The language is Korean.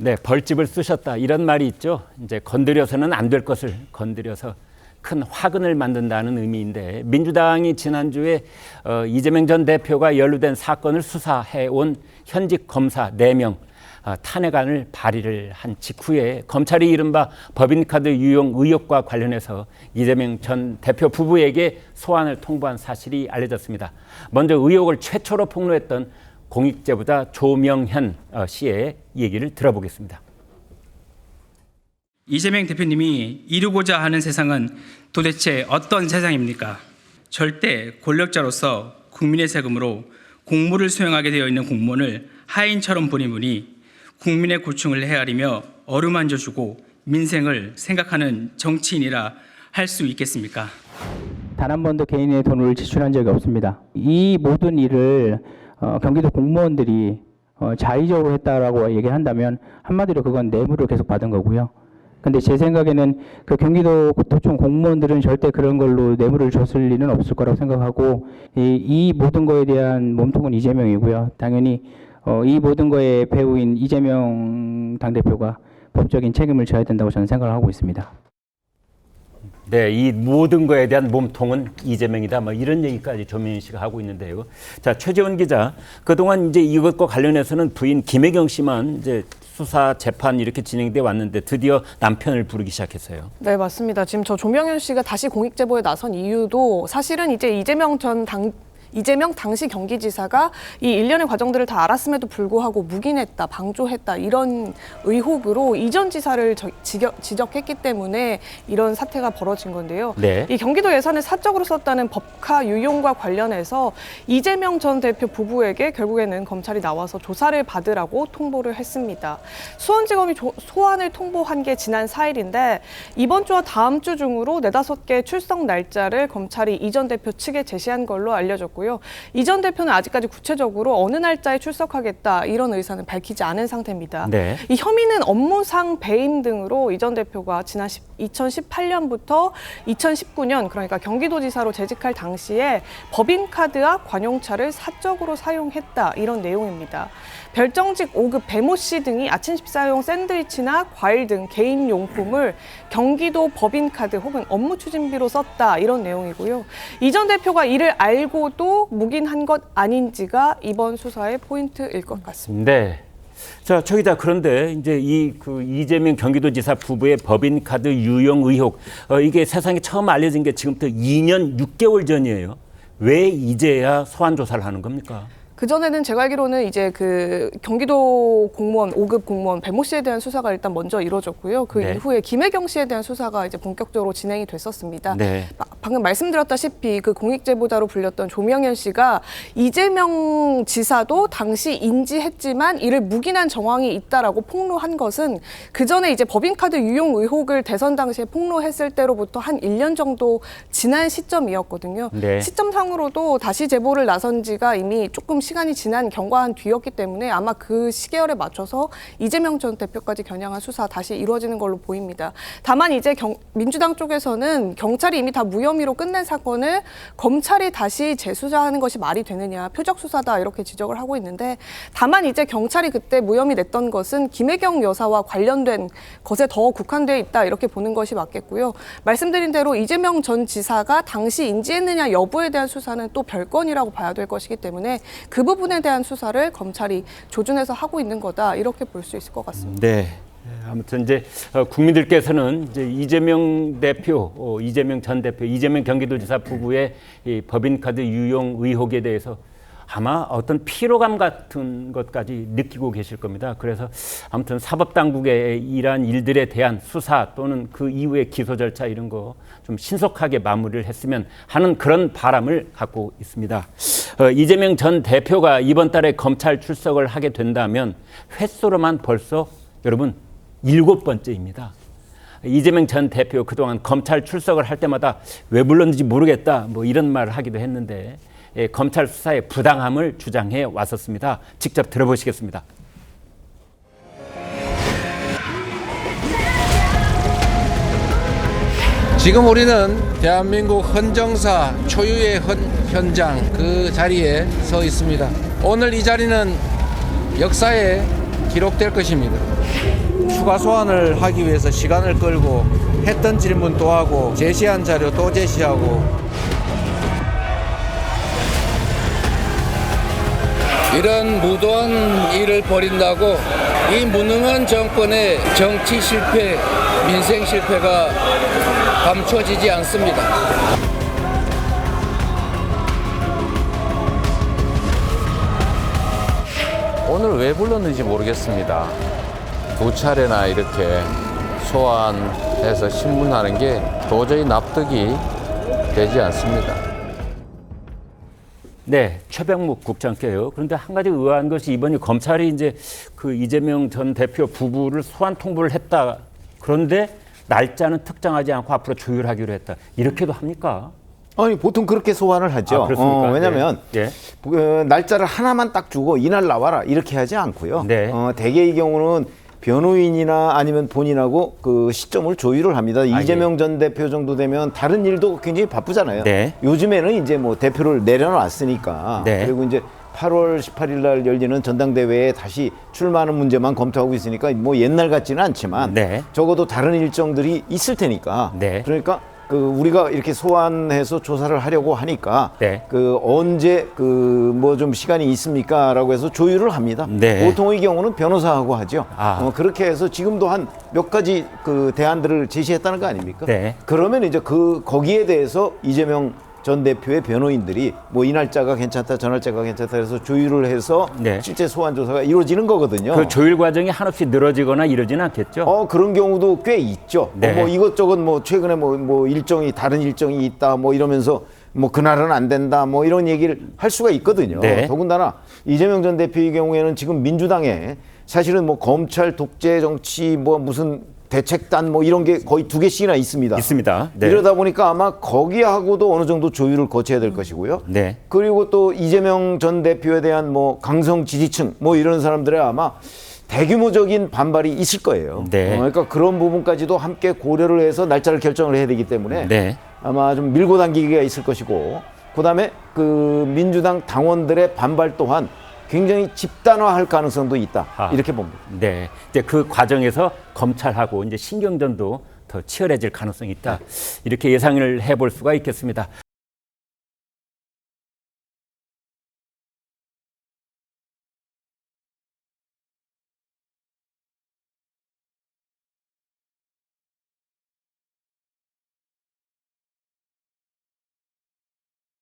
네, 벌집을 쓰셨다 이런 말이 있죠. 이제 건드려서는 안 될 것을 건드려서 큰 화근을 만든다는 의미인데 민주당이 지난주에 어, 이재명 전 대표가 연루된 사건을 수사해 온 현직 검사 4명 어, 탄핵안을 발의를 한 직후에 검찰이 이른바 법인카드 유용 의혹과 관련해서 이재명 전 대표 부부에게 소환을 통보한 사실이 알려졌습니다. 먼저 의혹을 최초로 폭로했던 공익제보자 조명현 어, 씨의 얘기를 들어보겠습니다. 이재명 대표님이 이루고자 하는 세상은 도대체 어떤 세상입니까? 절대 권력자로서 국민의 세금으로 공무를 수행하게 되어 있는 공무원을 하인처럼 보는 분이 국민의 고충을 헤아리며 어루만져 주고 민생을 생각하는 정치인이라 할 수 있겠습니까? 단 한 번도 개인의 돈을 지출한 적이 없습니다. 이 모든 일을 어, 경기도 공무원들이 어, 자의적으로 했다라고 얘기한다면 한마디로 그건 뇌물을 계속 받은 거고요. 근데 제 생각에는 그 경기도 도청 공무원들은 절대 그런 걸로 뇌물을 줬을 리는 없을 거라고 생각하고 이, 이 모든 거에 대한 몸통은 이재명이고요. 당연히 어, 이 모든 거의 배우인 이재명 당대표가 법적인 책임을 져야 된다고 저는 생각을 하고 있습니다. 네, 이 모든 거에 대한 몸통은 이재명이다. 뭐 이런 얘기까지 조민희 씨가 하고 있는데요. 자, 최재원 기자, 그동안 이제 이것과 관련해서는 부인 김혜경 씨만 이제 수사 재판 이렇게 진행돼 왔는데 드디어 남편을 부르기 시작했어요. 네, 맞습니다. 지금 저 조명현 씨가 다시 공익 제보에 나선 이유도 사실은 이제 이재명 전 당, 이재명 당시 경기지사가 이 일련의 과정들을 다 알았음에도 불구하고 묵인했다, 방조했다 이런 의혹으로 이전 지사를 저- 지적, 지적했기 때문에 이런 사태가 벌어진 건데요. 네. 이 경기도 예산을 사적으로 썼다는 법카 유용과 관련해서 이재명 전 대표 부부에게 결국에는 검찰이 나와서 조사를 받으라고 통보를 했습니다. 수원지검이 조- 소환을 통보한 게 지난 4일인데 이번 주와 다음 주 중으로 네다섯 개 출석 날짜를 검찰이 이전 대표 측에 제시한 걸로 알려졌고 요. 이 전 대표는 아직까지 구체적으로 어느 날짜에 출석하겠다 이런 의사는 밝히지 않은 상태입니다. 네. 이 혐의는 업무상 배임 등으로 이 전 대표가 지난 2018년부터 2019년 그러니까 경기도지사로 재직할 당시에 법인카드와 관용차를 사적으로 사용했다 이런 내용입니다. 별정직 5급 배모 씨 등이 아침 식사용 샌드위치나 과일 등 개인 용품을 경기도 법인카드 혹은 업무 추진비로 썼다 이런 내용이고요. 이 전 대표가 이를 알고도 묵인한 것 아닌지가 이번 수사의 포인트일 것 같습니다. 네. 자, 최 기자, 그런데 이제 이 그 이재명 경기도지사 부부의 법인 카드 유용 의혹, 어, 이게 세상에 처음 알려진 게 지금부터 2년 6개월 전이에요. 왜 이제야 소환 조사를 하는 겁니까? 그전에는 제가 알기로는 이제 그 경기도 공무원, 5급 공무원 배모 씨에 대한 수사가 일단 먼저 이루어졌고요. 그 네. 이후에 김혜경 씨에 대한 수사가 이제 본격적으로 진행이 됐었습니다. 네. 바- 방금 말씀드렸다시피 그 공익제보자로 불렸던 조명현 씨가 이재명 지사도 당시 인지했지만 이를 묵인한 정황이 있다라고 폭로한 것은 그 전에 이제 법인카드 유용 의혹을 대선 당시에 폭로했을 때로부터 한 1년 정도 지난 시점이었거든요. 네. 시점상으로도 다시 제보를 나선 지가 이미 조금 시간이 지난 경과한 뒤였기 때문에 아마 그 시계열에 맞춰서 이재명 전 대표까지 겨냥한 수사 다시 이루어지는 걸로 보입니다. 다만 이제 경- 민주당 쪽에서는 경찰이 이미 다 무혐의로 끝낸 사건을 검찰이 다시 재수사하는 것이 말이 되느냐 표적 수사다 이렇게 지적을 하고 있는데 다만 이제 경찰이 그때 무혐의 냈던 것은 김혜경 여사와 관련된 것에 더 국한돼 있다 이렇게 보는 것이 맞겠고요. 말씀드린 대로 이재명 전 지사가 당시 인지했느냐 여부에 대한 수사는 또 별건이라고 봐야 될 것이기 때문에 그 부분에 대한 수사를 검찰이 조준해서 하고 있는 거다 이렇게 볼 수 있을 것 같습니다. 네. 예, 아무튼 이제 어, 국민들께서는 이제 이재명 대표, 어, 이재명 전 대표, 이재명 경기도지사 부부의 이 법인카드 유용 의혹에 대해서 아마 어떤 피로감 같은 것까지 느끼고 계실 겁니다. 그래서 아무튼 사법당국의 이러한 일들에 대한 수사 또는 그 이후의 기소 절차 이런 거 좀 신속하게 마무리를 했으면 하는 그런 바람을 갖고 있습니다. 어, 이재명 전 대표가 이번 달에 검찰 출석을 하게 된다면 횟수로만 벌써 여러분 일곱 번째입니다. 이재명 전 대표 그동안 검찰 출석을 할 때마다 왜 불렀는지 모르겠다 뭐 이런 말을 하기도 했는데 예, 검찰 수사의 부당함을 주장해 왔었습니다. 직접 들어보시겠습니다. 지금 우리는 대한민국 헌정사 초유의 헌, 현장 그 자리에 서 있습니다. 오늘 이 자리는 역사에 기록될 것입니다. 추가 소환을 하기 위해서 시간을 끌고 했던 질문 또 하고 제시한 자료 또 제시하고 이런 무도한 일을 벌인다고 이 무능한 정권의 정치 실패, 민생 실패가 감춰지지 않습니다. 오늘 왜 불렀는지 모르겠습니다. 두 차례나 이렇게 소환해서 신문하는 게 도저히 납득이 되지 않습니다. 네, 최병묵 국장께요. 그런데 한 가지 의아한 것이 이번에 검찰이 이제 그 이재명 전 대표 부부를 소환 통보를 했다. 그런데 날짜는 특정하지 않고 앞으로 조율하기로 했다. 이렇게도 합니까? 아니 보통 그렇게 소환을 하죠. 아, 그렇습니까? 어, 왜냐하면 예. 예. 그 날짜를 하나만 딱 주고 이날 나와라 이렇게 하지 않고요. 네. 어, 대개 의 경우는 변호인이나 아니면 본인하고 그 시점을 조율을 합니다. 아, 이재명 전 대표 정도 되면 다른 일도 굉장히 바쁘잖아요. 네. 요즘에는 이제 뭐 대표를 내려놨으니까 네. 그리고 이제 8월 18일 날 열리는 전당대회에 다시 출마하는 문제만 검토하고 있으니까 뭐 옛날 같지는 않지만 네. 적어도 다른 일정들이 있을 테니까 네. 그러니까 그 우리가 이렇게 소환해서 조사를 하려고 하니까 네. 그 언제 그 뭐 좀 시간이 있습니까라고 해서 조율을 합니다. 네. 보통의 경우는 변호사하고 하죠. 아. 어, 그렇게 해서 지금도 한 몇 가지 그 대안들을 제시했다는 거 아닙니까? 네. 그러면 이제 그 거기에 대해서 이재명 전 대표의 변호인들이 뭐 이 날짜가 괜찮다, 저 날짜가 괜찮다 해서 조율을 해서 네. 실제 소환 조사가 이루어지는 거거든요. 그 조율 과정이 한없이 늘어지거나 이러지는 않겠죠? 어 그런 경우도 꽤 있죠. 네. 어, 뭐 이것저것 뭐 최근에 뭐, 뭐 일정이 다른 일정이 있다 뭐 이러면서 뭐 그날은 안 된다 뭐 이런 얘기를 할 수가 있거든요. 네. 더군다나 이재명 전 대표의 경우에는 지금 민주당에 사실은 뭐 검찰 독재 정치 뭐 무슨 대책단 뭐 이런 게 거의 두 개씩이나 있습니다. 있습니다. 네. 이러다 보니까 아마 거기하고도 어느 정도 조율을 거쳐야 될 것이고요. 네. 그리고 또 이재명 전 대표에 대한 뭐 강성 지지층 뭐 이런 사람들의 아마 대규모적인 반발이 있을 거예요. 네. 어, 그러니까 그런 부분까지도 함께 고려를 해서 날짜를 결정을 해야 되기 때문에 네. 아마 좀 밀고 당기기가 있을 것이고 그다음에 그 민주당 당원들의 반발 또한 굉장히 집단화할 가능성도 있다 아. 이렇게 봅니다. 네. 이제 그 과정에서 검찰하고 이제 신경전도 더 치열해질 가능성이 있다. 이렇게 예상을 해볼 수가 있겠습니다.